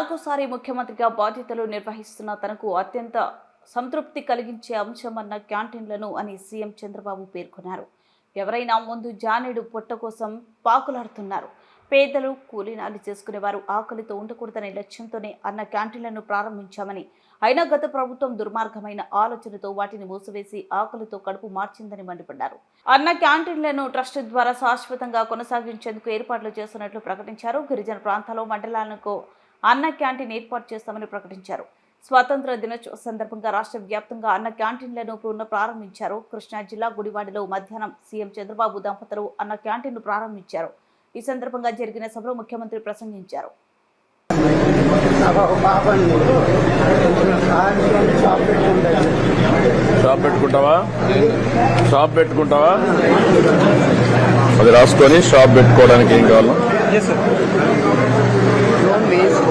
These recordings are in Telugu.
నాలుగోసారి ముఖ్యమంత్రిగా బాధ్యతలు నిర్వహిస్తున్న తనకు అత్యంత సంతృప్తి కలిగించే అంశమన్న క్యాంటీన్లను అని సీఎం చంద్రబాబు పేర్కొన్నారు. ఎవరైనా ముందు జానేడు పొట్ట కోసం పాకులాడుతున్నారు. పేదలు కూలీనాలు చేసుకునేవారు ఆకలితో ఉండకూడదనే లక్ష్యంతోనే అన్న క్యాంటీన్లను ప్రారంభించామని అయినా గత ప్రభుత్వం దుర్మార్గమైన ఆలోచనతో వాటిని మూసివేసి ఆకలితో కడుపు మార్చిందని మండిపడ్డారు. అన్న క్యాంటీన్లను ట్రస్ట్ ద్వారా శాశ్వతంగా కొనసాగించేందుకు ఏర్పాట్లు చేస్తున్నట్లు ప్రకటించారు. గిరిజన ప్రాంతాల్లో మండలాలకు అన్న క్యాంటీన్ ఏర్పాటు చేస్తామని ప్రకటించారు. స్వాతంత్ర దినోత్సవ సందర్భంగా రాష్ట్ర వ్యాప్తంగా అన్న క్యాంటీన్లను పునః ప్రారంభించారు. కృష్ణా జిల్లా గుడివాడలో మధ్యాహ్నం సీఎం చంద్రబాబు దంపతులు అన్న క్యాంటీన్ను ప్రారంభించారు. ఈ సందర్భంగా జరిగిన సభలో ముఖ్యమంత్రి ప్రసంగించారు. షాప్ పెట్టుకుంటావా? షాప్ పెట్టుకుంటావా? అది రాసుకొని షాప్ పెట్టుకోవడానికి ఏం కావాలి?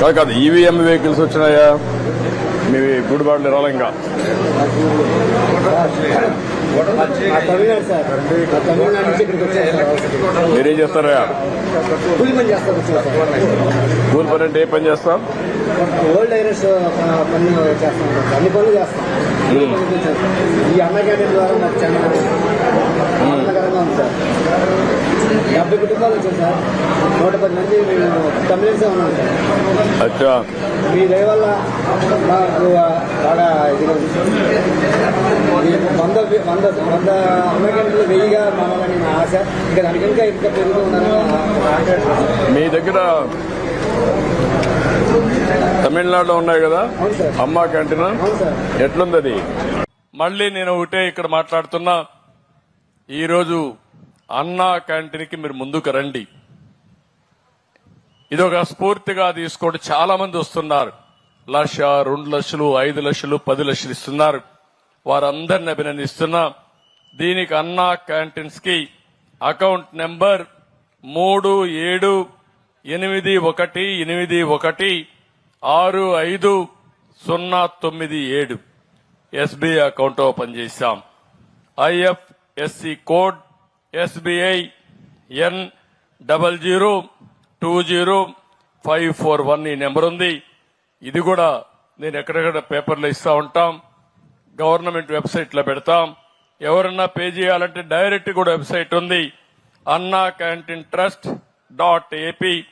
కాదు కాదు ఈవీఎం వెహికల్స్ వచ్చినాయా? మీ గుడిబాట్లు రాలే ఇంకా మీరేం చేస్తారా? కూలి పని అంటే ఏ పని చేస్తాం? ఓల్డ్ ఐరస్ పని చేస్తాం. సార్. అన్ని పనులు చేస్తాం. ఈ అన్న క్యాంటీన్ ద్వారా మాకు చాలా ఉంది సార్. డెబ్బై కుటుంబాలు వచ్చాయి సార్. నూట పది మంది మేము తమిళన్సే ఉన్నాం సార్. మీ దయ వల్ల మాకు బాగా. మీకు వంద వంద వంద అమెరికన్లు వెయ్యిగా మారాలని నా ఆశ. ఇంకా దానికి ఇంకా పెరుగుతూ ఉందని మీ దగ్గర తమిళనాడులో ఉన్నాయి కదా? అమ్మా క్యాంటీన్? ఎట్లుంది అది మళ్ళీ నేను ఒకటే ఇక్కడ మాట్లాడుతున్నా. ఈరోజు అన్నా క్యాంటీన్కి మీరు ముందుకు రండి. ఇది ఒక స్ఫూర్తిగా తీసుకోండి. చాలా మంది వస్తున్నారు. లక్ష రెండు లక్షలు ఐదు లక్షలు పది లక్షలు ఇస్తున్నారు. వారందరిని అభినందిస్తున్నా. దీనికి అన్నా క్యాంటీన్స్కి అకౌంట్ నెంబర్ మూడు ఏడు ఎనిమిది ఒకటి ఎనిమిది ఒకటి ఆరు ఐదు సున్నా తొమ్మిది ఏడు. ఎస్బీఐ అకౌంట్ ఓపెన్ చేశాం. SC code SBI N double zero two zero five four one ఈ నెంబర్ ఉంది. ఇది కూడా నేను ఎక్కడెక్కడ పేపర్లో ఇస్తా ఉంటాం. గవర్నమెంట్ వెబ్సైట్లో పెడతాం. ఎవరన్నా పే చేయాలంటే డైరెక్ట్ కూడా వెబ్సైట్ ఉంది. Anna canteen trust dot AP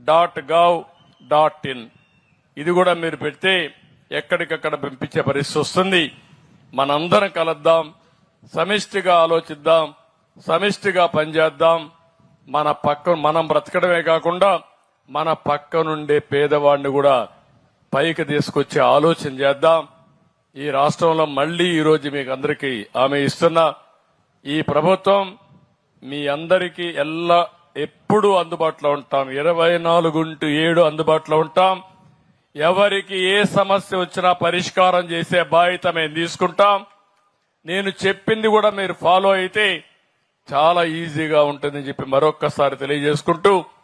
dot gov dot in. ఇది కూడా మీరు పెడితే ఎక్కడికక్కడ పంపించే పరిస్థితి వస్తుంది. మనందరం కలద్దాం. సమిష్టిగా ఆలోచిద్దాం సమిష్టిగా పనిచేద్దాం. మన పక్క మనం బ్రతకడమే కాకుండా మన పక్క నుండే పేదవాడిని కూడా పైకి తీసుకొచ్చే ఆలోచన చేద్దాం. ఈ రాష్ట్రంలో మళ్ళీ ఈరోజు మీకు అందరికీ ఆమె ఇస్తున్నా ఈ ప్రభుత్వం మీ అందరికీ ఎల్లా ఎప్పుడూ అందుబాటులో ఉంటాం. ఇరవై నాలుగు ఇంటూ ఏడు అందుబాటులో ఉంటాం. ఎవరికి ఏ సమస్య వచ్చినా పరిష్కారం చేసే బాధ్యత మేము తీసుకుంటాం. నేను చెప్పింది కూడా మీరు ఫాలో అయితే చాలా ఈజీగా ఉంటుందని చెప్పి మరొక్కసారి తెలియజేసుకుంటూ